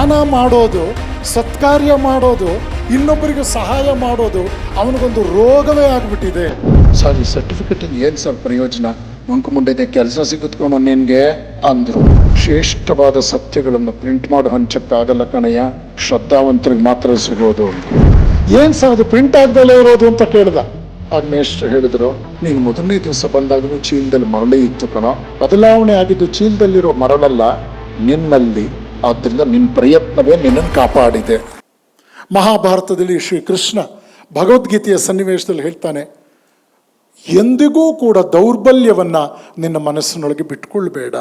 ದಾನ ಮಾಡೋದು ಸತ್ಕಾರ್ಯ ಮಾಡೋದು ಇನ್ನೊಬ್ಬರಿಗೆ ಸಹಾಯ ಮಾಡೋದು ಅವನಿಗೊಂದು ರೋಗವೇ ಆಗಿಬಿಟ್ಟಿದೆ. ಸರ್ ಈ ಸರ್ಟಿಫಿಕೇಟ್ ಏನು ಸರ್ ಪ್ರಯೋಜನ? ಮಂಕುಮುಂಡಿದೆ ಕೆಲಸ ಸಿಗುತ್ಕೊಂಡು ನಿನ್ಗೆ? ಅಂದ್ರು. ಶ್ರೇಷ್ಠವಾದ ಸತ್ಯಗಳನ್ನು ಪ್ರಿಂಟ್ ಮಾಡಿ ಹಂಚಕ್ಕಾಗಲ್ಲ ಕಣಯ್ಯ. ಶ್ರದ್ಧಾವಂತರಿಗೆ ಮಾತ್ರ ಸಿಗೋದು ಏನ್ ಸರ್ ಅದು ಪ್ರಿಂಟ್ ಆಗ್ದಲೇ ಇರೋದು ಅಂತ ಕೇಳ್ದ? ಆಗ ಮೇಷ್ಟ್ರು ಹೇಳಿದ್ರು ನೀನು ಮೊದಲನೇ ದಿವಸ ಬಂದಾಗಲೂ ಚೀಲದಲ್ಲಿ ಮರಳಿ ಇತ್ತು ಕಣ. ಬದಲಾವಣೆ ಆಗಿದ್ದು ಚೀಲದಲ್ಲಿರೋ ಮರಳಲ್ಲ ನಿನ್ನಲ್ಲಿ ಆದ್ರಿಂದ ನಿನ್ನ ಪ್ರಯತ್ನವೇ ನಿನ್ನನ್ನು ಕಾಪಾಡಿದೆ. ಮಹಾಭಾರತದಲ್ಲಿ ಶ್ರೀಕೃಷ್ಣ ಭಗವದ್ಗೀತೆಯ ಸನ್ನಿವೇಶದಲ್ಲಿ ಹೇಳ್ತಾನೆ, ಎಂದಿಗೂ ಕೂಡ ದೌರ್ಬಲ್ಯವನ್ನ ನಿನ್ನ ಮನಸ್ಸಿನೊಳಗೆ ಬಿಟ್ಕೊಳ್ಬೇಡ.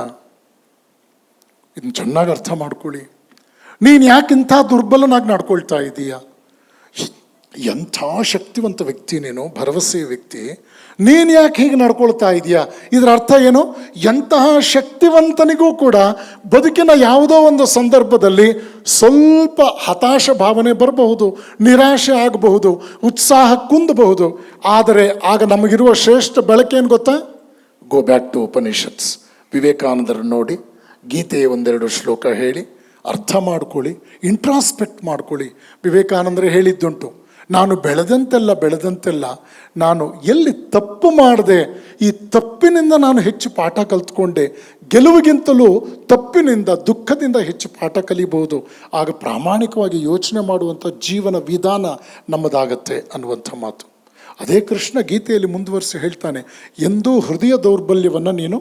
ಇದನ್ನು ಚೆನ್ನಾಗಿ ಅರ್ಥ ಮಾಡ್ಕೊಳ್ಳಿ. ನೀನು ಯಾಕಿಂಥ ದುರ್ಬಲನಾಗಿ ನಡ್ಕೊಳ್ತಾ ಇದೀಯ? ಎಂಥ ಶಕ್ತಿವಂತ ವ್ಯಕ್ತಿ ನೀನು ಭರವಸೆಯ ವ್ಯಕ್ತಿ, ನೀನು ಯಾಕೆ ಹೀಗೆ ನಡ್ಕೊಳ್ತಾ ಇದೆಯಾ? ಇದರ ಅರ್ಥ ಏನು? ಎಂತಹ ಶಕ್ತಿವಂತನಿಗೂ ಕೂಡ ಬದುಕಿನ ಯಾವುದೋ ಒಂದು ಸಂದರ್ಭದಲ್ಲಿ ಸ್ವಲ್ಪ ಹತಾಶ ಭಾವನೆ ಬರಬಹುದು, ನಿರಾಶೆ ಆಗಬಹುದು, ಉತ್ಸಾಹ ಕುಂದಬಹುದು. ಆದರೆ ಆಗ ನಮಗಿರುವ ಶ್ರೇಷ್ಠ ಬೆಳಕೇನು ಗೊತ್ತಾ? ಗೋ ಬ್ಯಾಕ್ ಟು ಉಪನಿಷತ್ಸ್ ವಿವೇಕಾನಂದರನ್ನು ನೋಡಿ, ಗೀತೆಯ ಒಂದೆರಡು ಶ್ಲೋಕ ಹೇಳಿ, ಅರ್ಥ ಮಾಡ್ಕೊಳ್ಳಿ ಇಂಟ್ರಾಸ್ಪೆಕ್ಟ್ ಮಾಡ್ಕೊಳ್ಳಿ. ವಿವೇಕಾನಂದರು ಹೇಳಿದ್ದುಂಟು. ನಾನು ಬೆಳೆದಂತೆಲ್ಲ ಬೆಳೆದಂತೆಲ್ಲ, ನಾನು ಎಲ್ಲಿ ತಪ್ಪು ಮಾಡಿದೆ, ಈ ತಪ್ಪಿನಿಂದ ನಾನು ಹೆಚ್ಚು ಪಾಠ ಕಲ್ತ್ಕೊಂಡೆ, ಗೆಲುವಿಗಿಂತಲೂ ತಪ್ಪಿನಿಂದ, ದುಃಖದಿಂದ ಹೆಚ್ಚು ಪಾಠ ಕಲಿಬಹುದು ಆಗ ಪ್ರಾಮಾಣಿಕವಾಗಿ ಯೋಚನೆ ಮಾಡುವಂಥ ಜೀವನ ವಿಧಾನ ನಮ್ಮದಾಗತ್ತೆ ಅನ್ನುವಂಥ ಮಾತು. ಅದೇ ಕೃಷ್ಣ ಗೀತೆಯಲ್ಲಿ ಮುಂದುವರಿಸಿ ಹೇಳ್ತಾನೆ, ಎಂದೂ ಹೃದಯ ದೌರ್ಬಲ್ಯವನ್ನು ನೀನು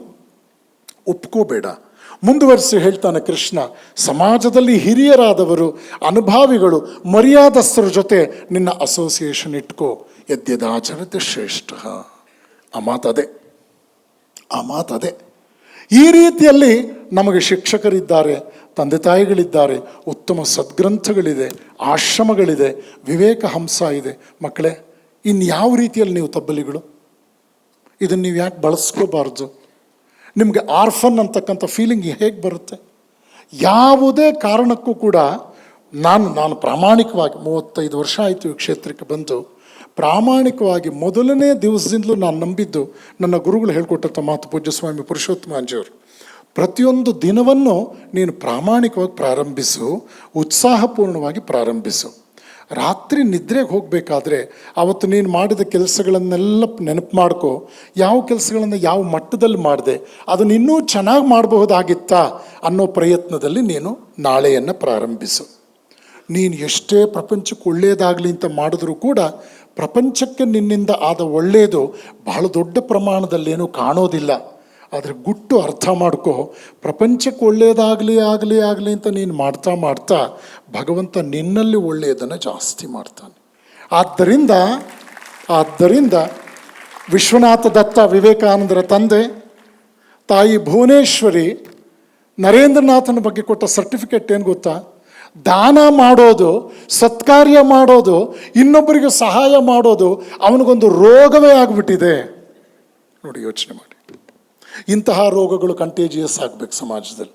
ಒಪ್ಕೋಬೇಡ ಮುಂದುವರಿಸಿ ಹೇಳ್ತಾನೆ ಕೃಷ್ಣ, ಸಮಾಜದಲ್ಲಿ ಹಿರಿಯರಾದವರು, ಅನುಭಾವಿಗಳು, ಮರ್ಯಾದಸ್ಥರ ಜೊತೆ ನಿನ್ನ ಅಸೋಸಿಯೇಷನ್ ಇಟ್ಕೋ. ಯದ್ಯದಾಚರತೆ ಶ್ರೇಷ್ಠ. ಆ ಮಾತದೆ ಆ ಮಾತದೆ ಈ ರೀತಿಯಲ್ಲಿ ನಮಗೆ ಶಿಕ್ಷಕರಿದ್ದಾರೆ, ತಂದೆ ತಾಯಿಗಳಿದ್ದಾರೆ, ಉತ್ತಮ ಸದ್ಗ್ರಂಥಗಳಿದೆ, ಆಶ್ರಮಗಳಿದೆ, ವಿವೇಕ ಹಂಸ ಇದೆ. ಮಕ್ಕಳೇ, ಇನ್ಯಾವ ರೀತಿಯಲ್ಲಿ ನೀವು ತಬ್ಬಲಿಗಳು? ಇದನ್ನು ನೀವು ಯಾಕೆ ಬಳಸ್ಕೋಬಾರ್ದು? ನಿಮಗೆ ಆರ್ಫನ್ ಅಂತಕ್ಕಂಥ ಫೀಲಿಂಗ್ ಹೇಗೆ ಬರುತ್ತೆ? ಯಾವುದೇ ಕಾರಣಕ್ಕೂ ಕೂಡ ನಾನು ನಾನು ಪ್ರಾಮಾಣಿಕವಾಗಿ ಮೂವತ್ತೈದು ವರ್ಷ ಆಯಿತು ಈ ಕ್ಷೇತ್ರಕ್ಕೆ ಬಂದು, ಪ್ರಾಮಾಣಿಕವಾಗಿ ಮೊದಲನೇ ದಿವಸದಿಂದಲೂ ನಾನು ನಂಬಿದ್ದು ನನ್ನ ಗುರುಗಳು ಹೇಳ್ಕೊಟ್ಟಂಥ ಮಾತು ಪೂಜ್ಯ ಸ್ವಾಮಿ ಪುರುಷೋತ್ತಮಾಂಜಿಯವರು, ಪ್ರತಿಯೊಂದು ದಿನವನ್ನು ನೀನು ಪ್ರಾಮಾಣಿಕವಾಗಿ ಪ್ರಾರಂಭಿಸು, ಉತ್ಸಾಹಪೂರ್ಣವಾಗಿ ಪ್ರಾರಂಭಿಸು. ರಾತ್ರಿ ನಿದ್ರೆಗೆ ಹೋಗಬೇಕಾದ್ರೆ ಅವತ್ತು ನೀನು ಮಾಡಿದ ಕೆಲಸಗಳನ್ನೆಲ್ಲ ನೆನಪು ಮಾಡ್ಕೋ. ಯಾವ ಕೆಲಸಗಳನ್ನು ಯಾವ ಮಟ್ಟದಲ್ಲಿ ಮಾಡಿದೆ. ಅದನ್ನು ಇನ್ನೂ ಚೆನ್ನಾಗಿ ಮಾಡಬಹುದಾಗಿತ್ತಾ ಅನ್ನೋ ಪ್ರಯತ್ನದಲ್ಲಿ ನೀನು ನಾಳೆಯನ್ನು ಪ್ರಾರಂಭಿಸು. ನೀನು ಎಷ್ಟೇ ಪ್ರಪಂಚಕ್ಕೆ ಒಳ್ಳೆಯದಾಗಲಿ ಅಂತ ಮಾಡಿದ್ರೂ ಕೂಡ ಪ್ರಪಂಚಕ್ಕೆ ನಿನ್ನಿಂದ ಆದ ಒಳ್ಳೆಯದು ಬಹಳ ದೊಡ್ಡ ಪ್ರಮಾಣದಲ್ಲೇನೂ ಕಾಣೋದಿಲ್ಲ. ಆದರೆ ಗುಟ್ಟು ಅರ್ಥ ಮಾಡ್ಕೋ. ಪ್ರಪಂಚಕ್ಕೆ ಒಳ್ಳೆಯದಾಗಲಿ ಆಗಲಿ ಆಗಲಿ ಅಂತ ನೀನು ಮಾಡ್ತಾ ಮಾಡ್ತಾ ಭಗವಂತ ನಿನ್ನಲ್ಲಿ ಒಳ್ಳೆಯದನ್ನು ಜಾಸ್ತಿ ಮಾಡ್ತಾನೆ. ಆದ್ದರಿಂದ ಆದ್ದರಿಂದ ವಿಶ್ವನಾಥ ದತ್ತ ವಿವೇಕಾನಂದರ ತಂದೆ, ತಾಯಿ ಭುವನೇಶ್ವರಿ ನರೇಂದ್ರನಾಥನ ಬಗ್ಗೆ ಕೊಟ್ಟ ಸರ್ಟಿಫಿಕೇಟ್ ಏನು ಗೊತ್ತಾ? ದಾನ ಮಾಡೋದು, ಸತ್ಕಾರ್ಯ ಮಾಡೋದು, ಇನ್ನೊಬ್ಬರಿಗೆ ಸಹಾಯ ಮಾಡೋದು ಅವನಿಗೊಂದು ರೋಗವೇ ಆಗಿಬಿಟ್ಟಿದೆ. ನೋಡಿ ಯೋಚನೆ ಮಾಡಿ. ಇಂತಹ ರೋಗಗಳು ಕಂಟೇಜಿಯಸ್ ಆಗಬೇಕು ಸಮಾಜದಲ್ಲಿ.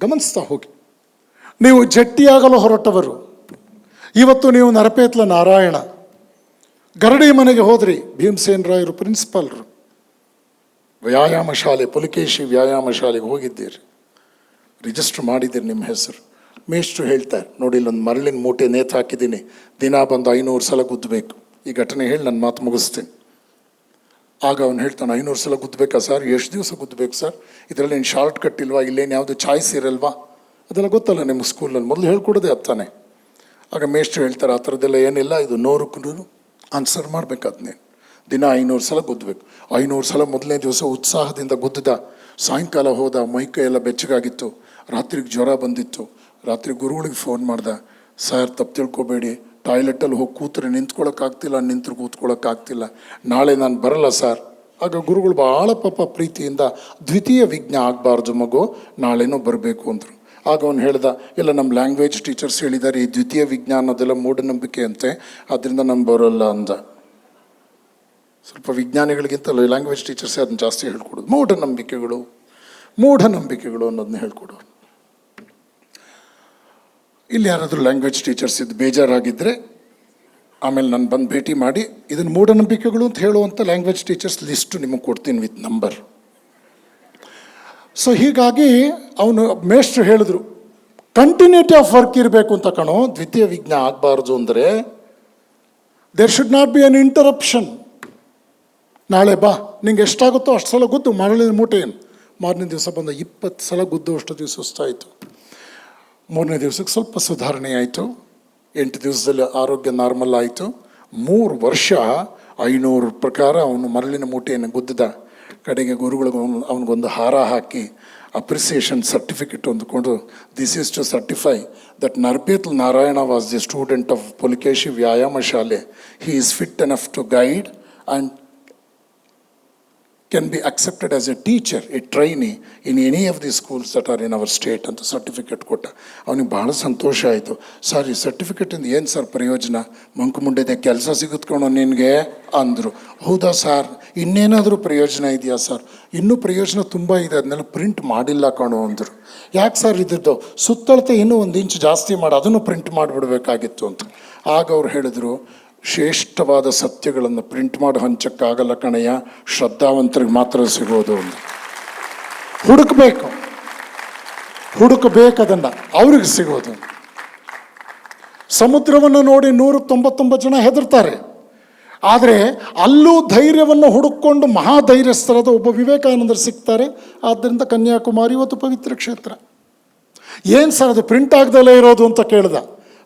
ಗಮನಿಸ್ತಾ ಹೋಗಿ. ನೀವು ಜಟ್ಟಿಯಾಗಲು ಹೊರಟವರು. ಇವತ್ತು ನೀವು ನರಪೇತ್ಲ ನಾರಾಯಣ. ಗರಡಿ ಮನೆಗೆ ಹೋದ್ರಿ, ಭೀಮಸೇನ್ ರಾಯರು ಪ್ರಿನ್ಸಿಪಾಲ್ರು ವ್ಯಾಯಾಮ ಶಾಲೆ, ಪುಲಿಕೇಶಿ ವ್ಯಾಯಾಮ ಶಾಲೆಗೆ ಹೋಗಿದ್ದೀರಿ. ರಿಜಿಸ್ಟರ್ ಮಾಡಿದ್ದೀರಿ ನಿಮ್ಮ ಹೆಸರು. ಮೇಷ್ಟ್ರು ಹೇಳ್ತಾರೆ, ನೋಡಿ ಇಲ್ಲೊಂದು ಮರಳಿನ ಮೂಟೆ ನೇತು ಹಾಕಿದ್ದೀನಿ, ದಿನ ಬಂದು ಐನೂರು ಸಲ ಗುದ್ದಬೇಕು. ಈ ಘಟನೆ ಹೇಳಿ ನನ್ನ ಮಾತು ಮುಗಿಸ್ತೀನಿ. ಆಗ ಅವನು ಹೇಳ್ತಾನೆ, ಐನೂರು ಸಲ ಗುದ್ದಬೇಕಾ ಸರ್? ಎಷ್ಟು ದಿವಸ ಗುದ್ದಬೇಕು ಸರ್? ಇದರಲ್ಲಿ ಏನು ಶಾರ್ಟ್ ಕಟ್ ಇಲ್ವಾ? ಇಲ್ಲೇನು ಯಾವುದು ಚಾಯ್ಸ್ ಇರಲ್ವಾ? ಅದೆಲ್ಲ ಗೊತ್ತಲ್ಲ ನಿಮ್ಮ ಸ್ಕೂಲಲ್ಲಿ. ಮೊದಲು ಹೇಳ್ಕೊಡೋದೇ ಅತ್ತಾನೆ ಆಗ ಮೇಷ್ಟ್ರು ಹೇಳ್ತಾರೆ, ಆ ಥರದ್ದೆಲ್ಲ ಏನಿಲ್ಲ, ಇದು ನೂರಕ್ಕೂ ನೂರು ಆನ್ಸರ್ ಮಾಡ್ಬೇಕಾದ್ ನೀನು. ದಿನ ಐನೂರು ಸಲ ಗುದ್ದಬೇಕು ಐನೂರು ಸಲ ಮೊದಲನೇ ದಿವಸ ಉತ್ಸಾಹದಿಂದ ಗುದ್ದಿದ. ಸಾಯಂಕಾಲ ಹೋದ ಮೈಕೈ ಎಲ್ಲ ಬೆಚ್ಚಗಾಗಿತ್ತು. ರಾತ್ರಿಗೆ ಜ್ವರ ಬಂದಿತ್ತು. ರಾತ್ರಿ ಗುರುಗಳಿಗೆ ಫೋನ್ ಮಾಡ್ದೆ. ಸರ್, ತಪ್ಪು ತಿಳ್ಕೊಬೇಡಿ. ಟಾಯ್ಲೆಟಲ್ಲಿ ಹೋಗಿ ಕೂತ್ರೆ ನಿಂತ್ಕೊಳ್ಳೋಕ್ಕಾಗ್ತಿಲ್ಲ ನಿಂತು ಕೂತ್ಕೊಳ್ಳೋಕ್ಕಾಗ್ತಿಲ್ಲ. ನಾಳೆ ನಾನು ಬರಲ್ಲ ಸರ್. ಆಗ ಗುರುಗಳು ಭಾಳ ಪಾಪ ಪ್ರೀತಿಯಿಂದ ದ್ವಿತೀಯ ವಿಜ್ಞ ಆಗಬಾರ್ದು ಮಗು, ನಾಳೆನೂ ಬರಬೇಕು ಅಂದರು. ಆಗ ಅವನು ಹೇಳ್ದ, ಇಲ್ಲ ನಮ್ಮ ಲ್ಯಾಂಗ್ವೇಜ್ ಟೀಚರ್ಸ್ ಹೇಳಿದ್ದಾರೆ ಈ ದ್ವಿತೀಯ ವಿಜ್ಞಾನ ಅನ್ನೋದೆಲ್ಲ ಮೂಢನಂಬಿಕೆ ಅಂತೆ ಅದರಿಂದ ನಮ್ಗೆ ಬರೋಲ್ಲ ಅಂದ. ಸ್ವಲ್ಪ ವಿಜ್ಞಾನಿಗಳಿಗಿಂತ ಲ್ಯಾಂಗ್ವೇಜ್ ಟೀಚರ್ಸೇ ಅದನ್ನ ಜಾಸ್ತಿ ಹೇಳ್ಕೊಡೋದು? ಮೂಢನಂಬಿಕೆಗಳು. ಮೂಢನಂಬಿಕೆಗಳು ಅನ್ನೋದನ್ನ ಹೇಳ್ಕೊಡೋರು ಇಲ್ಲಿ ಯಾರಾದರೂ ಲ್ಯಾಂಗ್ವೇಜ್ ಟೀಚರ್ಸ್ ಇದು ಬೇಜಾರಾಗಿದ್ದರೆ ಆಮೇಲೆ ನಾನು ಬಂದು ಭೇಟಿ ಮಾಡಿ ಇದನ್ನು ಮೂಢನಂಬಿಕೆಗಳು ಅಂತ ಹೇಳುವಂಥ ಲ್ಯಾಂಗ್ವೇಜ್ ಟೀಚರ್ಸ್ ಲಿಸ್ಟು ನಿಮಗೆ ಕೊಡ್ತೀನಿ ವಿತ್ ನಂಬರ್ ಸೊ ಹೀಗಾಗಿ ಅವನು ಮೇಷ್ಟ್ರು ಹೇಳಿದ್ರು ಕಂಟಿನ್ಯೂಟಿ ಆಫ್ ವರ್ಕ್ ಇರಬೇಕು ಅಂತ ಕಣೋ, ದ್ವಿತೀಯ ವಿಜ್ಞ ಆಗಬಾರ್ದು ಅಂದರೆ there should not be an interruption ನಾಳೆ ಬಾ, ನಿಂಗೆ ಎಷ್ಟಾಗುತ್ತೋ ಅಷ್ಟು ಸಲ ಗುದ್ದು ಮರಳಿನ ಮೂಟೆ ಏನು? ಮಾರನೇ ದಿವಸ ಬಂದ ಇಪ್ಪತ್ತು ಸಲ ಗುದ್ದು, ಅಷ್ಟು ದಿವಸ ಸುಸ್ತಾಯಿತು. ಮೂರನೇ ದಿವಸಕ್ಕೆ ಸ್ವಲ್ಪ ಸುಧಾರಣೆ ಆಯಿತು. ಎಂಟು ದಿವಸದಲ್ಲಿ ಆರೋಗ್ಯ ನಾರ್ಮಲ್ ಆಯಿತು. ಮೂರು ವರ್ಷ ಐನೂರು ಪ್ರಕಾರ ಅವನು ಮರಳಿನ ಮೂಟೆಯನ್ನು ಗುದ್ದಿದ. ಕಡೆಗೆ ಗುರುಗಳಿಗೆ ಅವನು ಅವನಿಗೊಂದು ಹಾರ ಹಾಕಿ ಅಪ್ರಿಸಿಯೇಷನ್ ಸರ್ಟಿಫಿಕೇಟ್ ಅಂದುಕೊಂಡು this is to certify that Narbetal Narayana was the student of Pulikeshi Vyayama Shale he is fit enough to guide and can be accepted as a teacher, a trainee in any of the schools that are in our state ಅಂತ certificate ಕೊಟ್ಟ. ಅವನಿಗೆ ಭಾಳ ಸಂತೋಷ ಆಯಿತು. Sir ಈ ಸರ್ಟಿಫಿಕೇಟಿಂದ ಏನು sir ಪ್ರಯೋಜನ? ಮಂಕುಮುಂಡೆದೆ ಕೆಲಸ ಸಿಗುತ್ಕೊಳೋ ನಿನಗೆ ಅಂದರು. ಹೌದಾ ಸರ್ ಇನ್ನೇನಾದರೂ ಪ್ರಯೋಜನ ಇದೆಯಾ ಸರ್ ಇನ್ನೂ ಪ್ರಯೋಜನ ತುಂಬ ಇದೆ ಅದನ್ನೆಲ್ಲ ಪ್ರಿಂಟ್ ಮಾಡಿಲ್ಲ ಕಣೋ ಅಂದರು. ಯಾಕೆ ಸರ್ ಇದ್ದದ್ದು? ಸುತ್ತಳತೆ ಇನ್ನೂ ಒಂದು ಇಂಚು ಜಾಸ್ತಿ ಮಾಡಿ ಅದನ್ನು ಪ್ರಿಂಟ್ ಮಾಡಿಬಿಡ್ಬೇಕಾಗಿತ್ತು ಅಂತ ಆಗ ಅವ್ರು ಹೇಳಿದ್ರು ಶ್ರೇಷ್ಠವಾದ ಸತ್ಯಗಳನ್ನು ಪ್ರಿಂಟ್ ಮಾಡಿ ಹಂಚಕ್ಕಾಗಲ್ಲ ಕಣಯ್ಯ. ಶ್ರದ್ಧಾವಂತರಿಗೆ ಮಾತ್ರ ಸಿಗೋದು ಅಂತ. ಹುಡುಕಬೇಕು. ಅದನ್ನು ಅವ್ರಿಗೆ ಸಿಗೋದು. ಸಮುದ್ರವನ್ನು ನೋಡಿ ನೂರ ತೊಂಬತ್ತೊಂಬತ್ತು ಜನ ಹೆದರ್ತಾರೆ. ಆದರೆ ಅಲ್ಲೂ ಧೈರ್ಯವನ್ನು ಹುಡುಕೊಂಡು ಮಹಾಧೈರ್ಯಸ್ಥರಾದ ಒಬ್ಬ ವಿವೇಕಾನಂದರು ಸಿಗ್ತಾರೆ. ಆದ್ದರಿಂದ ಕನ್ಯಾಕುಮಾರಿ ಇವತ್ತು ಪವಿತ್ರ ಕ್ಷೇತ್ರ. ಏನು ಸರ್ ಅದು ಪ್ರಿಂಟ್ ಆಗದಲ್ಲೇ ಇರೋದು ಅಂತ ಕೇಳ್ದ.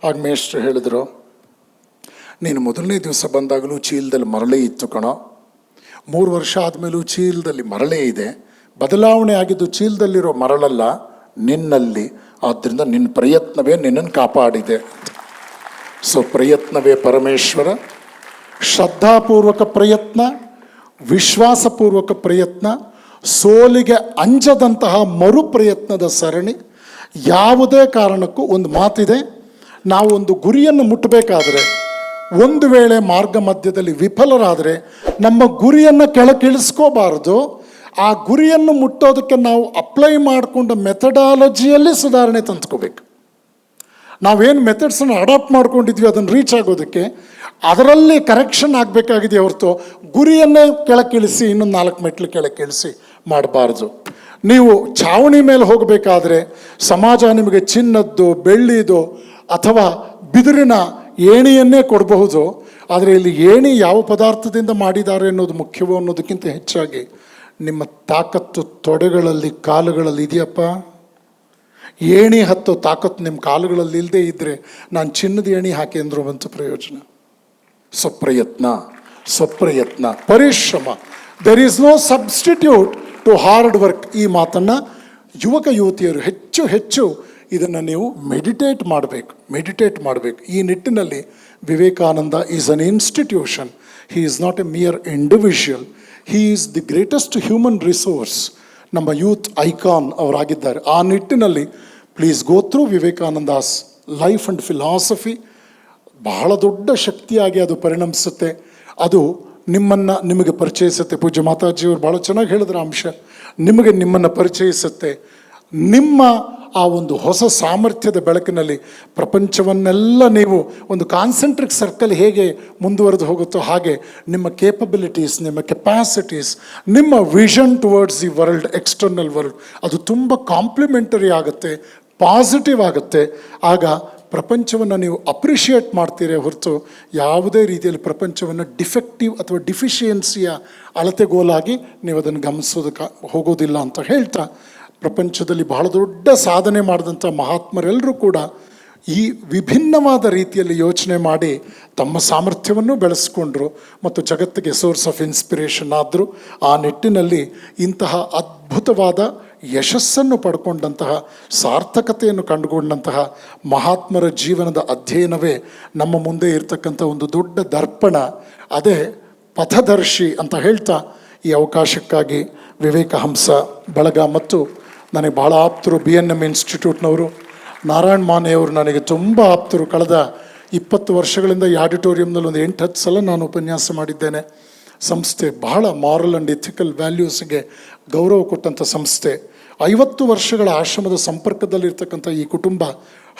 ಆಗ ಮೇಷ್ಟ್ರು ಹೇಳಿದ್ರು ನೀನು ಮೊದಲನೇ ದಿವಸ ಬಂದಾಗಲೂ ಚೀಲದಲ್ಲಿ ಮರಳೇ ಇತ್ತು ಕಣೋ. ಮೂರು ವರ್ಷ ಆದಮೇಲೂ ಚೀಲದಲ್ಲಿ ಮರಳೇ ಇದೆ. ಬದಲಾವಣೆ ಆಗಿದ್ದು ಚೀಲದಲ್ಲಿರೋ ಮರಳಲ್ಲ, ನಿನ್ನಲ್ಲಿ. ಆದ್ದರಿಂದ ನಿನ್ನ ಪ್ರಯತ್ನವೇ ನಿನ್ನನ್ನು ಕಾಪಾಡಿದೆ. ಸೊ ಪ್ರಯತ್ನವೇ ಪರಮೇಶ್ವರ. ಶ್ರದ್ಧಾಪೂರ್ವಕ ಪ್ರಯತ್ನ, ವಿಶ್ವಾಸಪೂರ್ವಕ ಪ್ರಯತ್ನ, ಸೋಲಿಗೆ ಅಂಜದಂತಹ ಮರು ಪ್ರಯತ್ನದ ಸರಣಿ. ಯಾವುದೇ ಕಾರಣಕ್ಕೂ ಒಂದು ಮಾತಿದೆ ನಾವು ಒಂದು ಗುರಿಯನ್ನು ಮುಟ್ಟಬೇಕಾದ್ರೆ ಒಂದು ವೇಳೆ ಮಾರ್ಗ ಮಧ್ಯದಲ್ಲಿ ವಿಫಲರಾದರೆ ನಮ್ಮ ಗುರಿಯನ್ನು ಕೆಳಗಿಳಿಸ್ಕೋಬಾರ್ದು. ಆ ಗುರಿಯನ್ನು ಮುಟ್ಟೋದಕ್ಕೆ ನಾವು ಅಪ್ಲೈ ಮಾಡಿಕೊಂಡ ಮೆಥಡಾಲಜಿಯಲ್ಲಿ ಸುಧಾರಣೆ ತಂದ್ಕೋಬೇಕು. ನಾವೇನು ಮೆಥಡ್ಸನ್ನು ಅಡಾಪ್ಟ್ ಮಾಡ್ಕೊಂಡಿದ್ವಿ, ಅದನ್ನು ರೀಚ್ ಆಗೋದಕ್ಕೆ, ಅದರಲ್ಲಿ ಕರೆಕ್ಷನ್ ಆಗಬೇಕಾಗಿದೆ ಹೊರತು ಗುರಿಯನ್ನೇ ಕೆಳಕ್ಕಿಳಿಸಿ ಇನ್ನೊಂದು ನಾಲ್ಕು ಮೆಟ್ಲು ಕೆಳಕ್ಕಿಳಿಸಿ ಮಾಡಬಾರ್ದು. ನೀವು ಛಾವಣಿ ಮೇಲೆ ಹೋಗಬೇಕಾದ್ರೆ, ಸಮಾಜ ನಿಮಗೆ ಚಿನ್ನದ್ದು, ಬೆಳ್ಳಿದು ಅಥವಾ ಬಿದಿರಿನ ಏಣಿಯನ್ನೇ ಕೊಡಬಹುದು ಆದರೆ ಇಲ್ಲಿ ಏಣಿ ಯಾವ ಪದಾರ್ಥದಿಂದ ಮಾಡಿದ್ದಾರೆ ಅನ್ನೋದು ಮುಖ್ಯವೋ ಅನ್ನೋದಕ್ಕಿಂತ ಹೆಚ್ಚಾಗಿ ನಿಮ್ಮ ತಾಕತ್ತು ತೊಡೆಗಳಲ್ಲಿ ಕಾಲುಗಳಲ್ಲಿ ಇದೆಯಪ್ಪ? ಏಣಿ ಹತ್ತು ತಾಕತ್ತು ನಿಮ್ಮ ಕಾಲುಗಳಲ್ಲಿ ಇಲ್ಲದೆ ಇದ್ದರೆ ನಾನು ಚಿನ್ನದ ಏಣಿ ಹಾಕಿ ಅಂದ್ರೂ ಬಂತು ಪ್ರಯೋಜನ. ಸ್ವಪ್ರಯತ್ನ ಸ್ವಪ್ರಯತ್ನ. ಪರಿಶ್ರಮ. There is no substitute to hard work ಈ ಮಾತನ್ನು ಯುವಕ ಯುವತಿಯರು ಹೆಚ್ಚು ಹೆಚ್ಚು ಇದನ್ನು ನೀವು ಮೆಡಿಟೇಟ್ ಮಾಡಬೇಕು ಮೆಡಿಟೇಟ್ ಮಾಡಬೇಕು. ಈ ನಿಟ್ಟಿನಲ್ಲಿ Vivekananda is an institution he is not a mere individual he is the greatest human resource ನಮ್ಮ ಯೂತ್ ಐಕಾನ್ ಅವರಾಗಿದ್ದಾರೆ. ಆ ನಿಟ್ಟಿನಲ್ಲಿ please go through Vivekananda's life and philosophy ಬಹಳ ದೊಡ್ಡ ಶಕ್ತಿಯಾಗಿ ಅದು ಪರಿಣಮಿಸುತ್ತೆ. ಅದು ನಿಮ್ಮನ್ನು ನಿಮಗೆ ಪರಿಚಯಿಸುತ್ತೆ. ಪೂಜ್ಯ ಮಾತಾಜಿಯವರು ಭಾಳ ಚೆನ್ನಾಗಿ ಹೇಳಿದ್ರ ಅಂಶ. ನಿಮಗೆ ನಿಮ್ಮನ್ನು ಪರಿಚಯಿಸುತ್ತೆ. ನಿಮ್ಮ ಆ ಒಂದು ಹೊಸ ಸಾಮರ್ಥ್ಯದ ಬೆಳಕಿನಲ್ಲಿ ಪ್ರಪಂಚವನ್ನೆಲ್ಲ ನೀವು ಒಂದು ಕಾನ್ಸಂಟ್ರಿಕ್ ಸರ್ಕಲ್ ಹೇಗೆ ಮುಂದುವರೆದು ಹೋಗುತ್ತೋ ಹಾಗೆ ನಿಮ್ಮ ಕೇಪಬಿಲಿಟೀಸ್ ನಿಮ್ಮ ಕೆಪಾಸಿಟೀಸ್ ನಿಮ್ಮ vision towards the world external world ಅದು ತುಂಬ ಕಾಂಪ್ಲಿಮೆಂಟರಿ ಆಗುತ್ತೆ ಪಾಸಿಟಿವ್ ಆಗುತ್ತೆ. ಆಗ ಪ್ರಪಂಚವನ್ನು ನೀವು ಅಪ್ರಿಷಿಯೇಟ್ ಮಾಡ್ತೀರೇ ಹೊರತು ಯಾವುದೇ ರೀತಿಯಲ್ಲಿ ಪ್ರಪಂಚವನ್ನು ಡಿಫೆಕ್ಟಿವ್ ಅಥವಾ ಡಿಫಿಷಿಯನ್ಸಿಯ ಅಳತೆಗೋಲಾಗಿ ನೀವು ಅದನ್ನು ಗಮನಿಸೋದಕ್ಕೆ ಹೋಗೋದಿಲ್ಲ ಅಂತ ಹೇಳ್ತಾ ಪ್ರಪಂಚದಲ್ಲಿ ಬಹಳ ದೊಡ್ಡ ಸಾಧನೆ ಮಾಡಿದಂಥ ಮಹಾತ್ಮರೆಲ್ಲರೂ ಕೂಡ ಈ ವಿಭಿನ್ನವಾದ ರೀತಿಯಲ್ಲಿ ಯೋಚನೆ ಮಾಡಿ ತಮ್ಮ ಸಾಮರ್ಥ್ಯವನ್ನು ಬೆಳೆಸ್ಕೊಂಡ್ರು ಮತ್ತು ಜಗತ್ತಿಗೆ ಸೋರ್ಸ್ ಆಫ್ ಇನ್ಸ್ಪಿರೇಷನ್ ಆದರು. ಆ ನಿಟ್ಟಿನಲ್ಲಿ ಇಂತಹ ಅದ್ಭುತವಾದ ಯಶಸ್ಸನ್ನು ಪಡ್ಕೊಂಡಂತಹ ಸಾರ್ಥಕತೆಯನ್ನು ಕಂಡುಕೊಂಡಂತಹ ಮಹಾತ್ಮರ ಜೀವನದ ಅಧ್ಯಯನವೇ ನಮ್ಮ ಮುಂದೆ ಇರತಕ್ಕಂಥ ಒಂದು ದೊಡ್ಡ ದರ್ಪಣ. ಅದೇ ಪಥದರ್ಶಿ ಅಂತ ಹೇಳ್ತಾ ಈ ಅವಕಾಶಕ್ಕಾಗಿ ವಿವೇಕ ಹಂಸ, ಬಳಗ ಮತ್ತು ನನಗೆ ಭಾಳ ಆಪ್ತರು ಬಿ ಎನ್ ಎಂ ಇನ್ಸ್ಟಿಟ್ಯೂಟ್ನವರು. ನಾರಾಯಣ್ ಮಾನೆಯವರು ನನಗೆ ತುಂಬ ಆಪ್ತರು. ಕಳೆದ ಇಪ್ಪತ್ತು ವರ್ಷಗಳಿಂದ ಈ ಆಡಿಟೋರಿಯಂನಲ್ಲಿ ಒಂದು ಎಂಟು, ಹತ್ತು ಸಲ ನಾನು ಉಪನ್ಯಾಸ ಮಾಡಿದ್ದೇನೆ. ಸಂಸ್ಥೆ ಬಹಳ ಮಾರಲ್ ಆ್ಯಂಡ್ ಎಥಿಕಲ್ ವ್ಯಾಲ್ಯೂಸ್ಗೆ ಗೌರವ ಕೊಟ್ಟಂಥ ಸಂಸ್ಥೆ. ಐವತ್ತು ವರ್ಷಗಳ ಆಶ್ರಮದ ಸಂಪರ್ಕದಲ್ಲಿರ್ತಕ್ಕಂಥ ಈ ಕುಟುಂಬ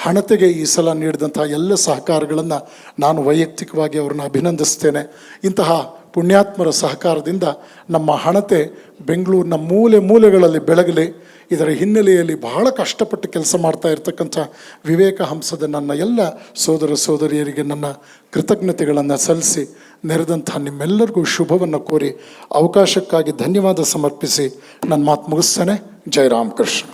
ಹಣತೆಗೆ ಈ ಸಲ ನೀಡಿದಂಥ ಎಲ್ಲ ಸಹಕಾರಗಳನ್ನು ನಾನು ವೈಯಕ್ತಿಕವಾಗಿ ಅವ್ರನ್ನ ಅಭಿನಂದಿಸ್ತೇನೆ. ಇಂತಹ ಪುಣ್ಯಾತ್ಮರ ಸಹಕಾರದಿಂದ ನಮ್ಮ ಹಣತೆ ಬೆಂಗಳೂರಿನ ಮೂಲೆ ಮೂಲೆಗಳಲ್ಲಿ ಬೆಳಗಲಿ. ಇದರ ಹಿನ್ನೆಲೆಯಲ್ಲಿ ಬಹಳ ಕಷ್ಟಪಟ್ಟು ಕೆಲಸ ಮಾಡ್ತಾ ಇರ್ತಕ್ಕಂಥ ವಿವೇಕ ಹಂಸದ ನನ್ನ ಎಲ್ಲ ಸೋದರ ಸೋದರಿಯರಿಗೆ ನನ್ನ ಕೃತಜ್ಞತೆಗಳನ್ನು ಸಲ್ಲಿಸಿ, ನೆರೆದಂಥ ನಿಮ್ಮೆಲ್ಲರಿಗೂ ಶುಭವನ್ನು ಕೋರಿ ಅವಕಾಶಕ್ಕಾಗಿ ಧನ್ಯವಾದ ಸಮರ್ಪಿಸಿ ನನ್ನ ಮಾತು ಮುಗಿಸ್ತೇನೆ. ಜೈ ರಾಮಕೃಷ್ಣ.